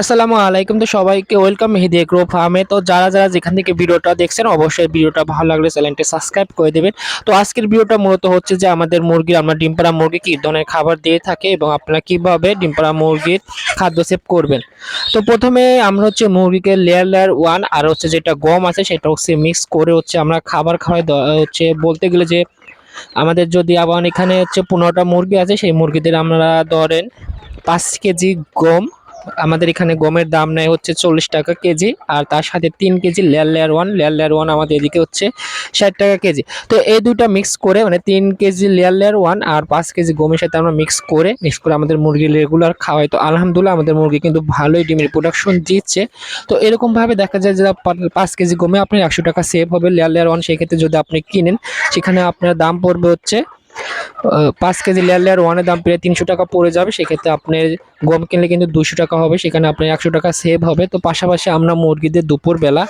আসসালামু আলাইকুম। তো সবাইকে ওয়েলকাম মেহেদি এগ্রো ফার্মে। তো যারা যারা যেখান থেকে ভিডিওটা দেখছেন, অবশ্যই ভিডিওটা ভালো লাগলে চ্যানেলটি সাবস্ক্রাইব করে দেবেন। তো আজকের ভিডিওটা মূলত হচ্ছে যে আমাদের মুরগি আমরা ডিম পাড়া মুরগি কী ধরনের খাবার দিয়ে থাকে এবং আপনারা কীভাবে ডিম পাড়া মুরগির খাদ্য সেভ করবেন। তো প্রথমে আমরা হচ্ছে মুরগিকে লেয়ার লেয়ার ওয়ান আর হচ্ছে যেটা গম আছে সেটা হচ্ছে মিক্স করে হচ্ছে আমরা খাবার খাওয়াই। হচ্ছে বলতে গেলে যে আমাদের যদি আবার এখানে হচ্ছে পনেরোটা মুরগি আছে, সেই মুরগিদের আমরা ধরেন পাঁচ কেজি গম আমাদের এখানে গমের দাম নেয় হচ্ছে চল্লিশ টাকা কেজি, আর তার সাথে তিন KG layer layer one layer layer one আমাদের এদিকে হচ্ছে ষাট টাকা কেজি। তো এই দুইটা মিক্স করে মানে তিন কেজি লেয়ার লেয়ার ওয়ান আর পাঁচ কেজি গমের সাথে আমরা মিক্স করে মিক্স করে আমাদের মুরগি রেগুলার খাওয়াই। তো আলহামদুলিল্লাহ আমাদের মুরগি কিন্তু ভালোই ডিমের প্রোডাকশন দিচ্ছে। তো এরকমভাবে দেখা যায় যে পাঁচ কেজি গমে আপনার একশো টাকা সেভ হবে লেয়ার লেয়ার ওয়ান সেক্ষেত্রে যদি আপনি কিনেন, সেখানে আপনার দাম পড়বে হচ্ছে পাঁচ কেজি লেয়ার লেয়ার ওয়ানের দাম প্রায় তিনশো টাকা পড়ে যাবে। সেক্ষেত্রে আপনার গম কিনলে কিন্তু দুশো টাকা হবে, সেখানে আপনার একশো টাকা সেভ হবে। তো পাশাপাশি আমরা মুরগিদের দুপুরবেলা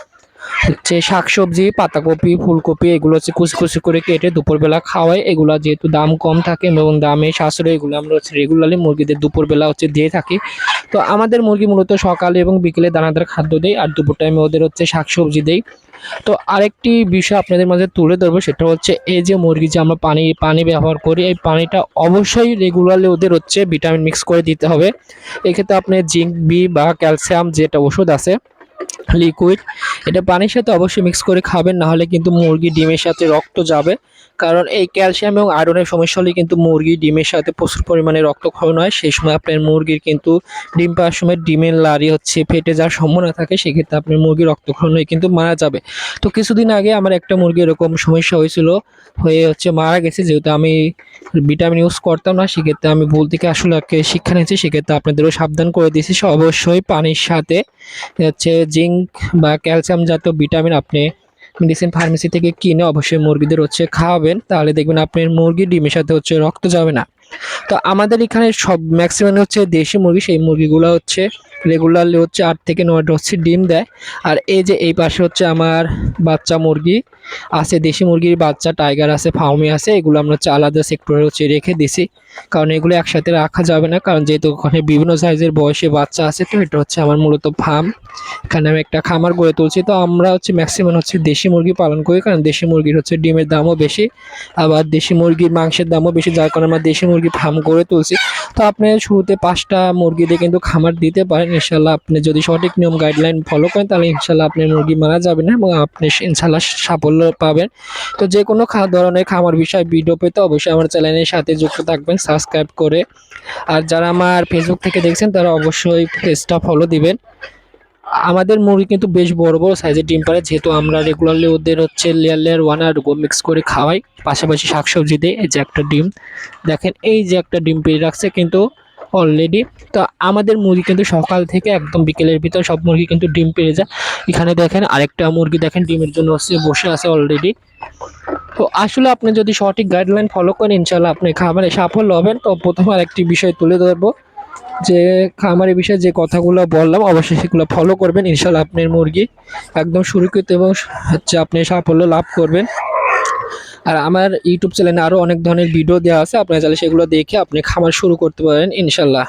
হচ্ছে শাকসবজি, পাতাকপি, ফুলকপি, এগুলো হচ্ছে কুচি কুচি করে কেটে দুপুরবেলা খাওয়াই। এগুলো যেহেতু দাম কম থাকে এবং দামে সাশ্রয়, এগুলো আমরা হচ্ছে রেগুলারলি মুরগিদের দুপুরবেলা হচ্ছে দিয়ে থাকি। তো আমাদের মুরগি মূলত সকালে এবং বিকেলে দানাদার খাদ্য দেয় আর দুপুর টাইমে ওদের হচ্ছে শাকসবজি দেই তো আরেকটি বিষয় আপনাদের মাঝে তুলে ধরবো, সেটা হচ্ছে এই যে মুরগি যে আমরা পানি পানি ব্যবহার করি, এই পানিটা অবশ্যই রেগুলারলি ওদের হচ্ছে ভিটামিন মিক্স করে দিতে হবে। এক্ষেত্রে আপনি জিঙ্ক বি বা ক্যালসিয়াম যেটা ওষুধ আছে লিকুইড এটা পানির সাথে অবশ্যই মিক্স করে খাবেন না হলে কিন্তু মুরগি ডিমের সাথে রক্ত যাবে। কারণ এই ক্যালসিয়াম এবং আয়রনের সমস্যা হলে কিন্তু মুরগি ডিমের সাথে প্রচুর পরিমাণে রক্তক্ষরণ হয়। সেই সময় আপনার মুরগির কিন্তু ডিম পাওয়ার সময় ডিমের লারি হচ্ছে, ফেটে যাওয়ার সম্ভাবনা থাকে, সেক্ষেত্রে আপনার মুরগি রক্তক্ষরণ হয়ে কিন্তু মারা যাবে। তো কিছুদিন আগে আমার একটা মুরগি এরকম সমস্যা হয়েছিল, হয়ে হচ্ছে মারা গেছে, যেহেতু আমি ভিটামিন ইউজ করতাম না, সেক্ষেত্রে আমি ভুল থেকে আসলে শিক্ষা নিয়েছি, সেক্ষেত্রে আপনাদেরও সাবধান করে দিয়েছি। অবশ্যই পানির সাথে হচ্ছে জিঙ্ক বা ক্যালসিয়াম জাতীয় ভিটামিন আপনি মেডিসিন ফার্মেসি থেকে কিনে অবশ্যই মুরগিদের হচ্ছে খাওয়াবেন। তাহলে দেখবেন আপনার মুরগি ডিমের সাথে হচ্ছে রক্ত যাবে না। তো আমাদের এখানে সব ম্যাক্সিমাম হচ্ছে দেশি মুরগি, সেই মুরগিগুলো হচ্ছে রেগুলারলি হচ্ছে আট থেকে নয়টা হচ্ছে ডিম দেয়। আর এই যে এই পাশে হচ্ছে আমার বাচ্চা মুরগি, আছে দেশি মুরগির বাচ্চা টাইগার আছে, ফাউমি আছে, এগুলো আমরা হচ্ছে আলাদা সেক্টরে হচ্ছে রেখে দিছি। কারণ এগুলো একসাথে রাখা যাবে না, কারণ যেহেতু ওখানে বিভিন্ন সাইজের বয়সে বাচ্চা আছে, তো এটা হচ্ছে আমার মূলত ফার্ম এখানে আমি একটা খামার গড়ে তুলছি, তো আমরা হচ্ছে ম্যাক্সিমাম হচ্ছে দেশি মুরগি পালন করি, কারণ দেশি মুরগির হচ্ছে ডিমের দামও বেশি, আবার দেশি মুরগির মাংসের দামও বেশি, যার কারণে আমরা দেশি মুরগি ফার্ম গড়ে তুলছি। তো আপনি শুরুতে পাঁচটা মুরগি দিয়ে কিন্তু খামার দিতে পারেন ইনশাল্লাহ আপনি যদি সঠিক নিয়ম গাইডলাইন ফলো করেন, তাহলে ইনশাল্লাহ আপনি মুরগি মারা যাবে না এবং আপনি ইনশাল্লাহ সাফল্য পাবেন। তো যে কোনো ধরনের খামার বিষয় ভিডিও পেতে অবশ্যই আমার চ্যানেলের সাথে যুক্ত থাকবেন সাবস্ক্রাইব করে। আর যারা আমার ফেসবুক থেকে দেখছেন, তারা অবশ্যই পেজটা ফলো দিবেন। আমাদের মুরগি কিন্তু বেশ বড় বড় সাইজের ডিম পারে। যেহেতু আমরা রেগুলারলি ওদের হচ্ছে লেয়ার লেয়ার ওয়ান আর মিক্স করে খাওয়াই, পাশাপাশি শাকসবজি দিয়ে এই যে একটা ডিম। দেখেন, এই যে একটা ডিম পেয়ে রাখছে কিন্তু অলরেডি তো আমাদের মুরগি কিন্তু সকাল থেকে একদম বিকেলের ভিতর সব মুরগি কিন্তু ডিম পেয়ে যায়। এখানে দেখেন, আরেকটা মুরগি দেখেন, ডিমের জন্য হচ্ছে বসে আছে অলরেডি তো আসলে আপনি যদি সঠিক গাইডলাইন ফলো করেন ইনশাল্লাহ আপনি খাবারে সাফল্য হবেন। তো প্রথমে আরেকটি বিষয় তুলে ধরবো। যে খামারি বিষয়ে যে কথাগুলো বললাম, অবশ্যই সেগুলো ফলো করবেন। ইনশাল্লাহ আপনার মুরগি একদম সুরক্ষিত এবং হচ্ছে আপনি সাফল্য লাভ করবেন। আর আমার ইউটিউব চ্যানেলে আরও অনেক ধরনের ভিডিও দেওয়া আছে, আপনারা চাইলে সেগুলো দেখে আপনি খামার শুরু করতে পারেন ইনশাল্লাহ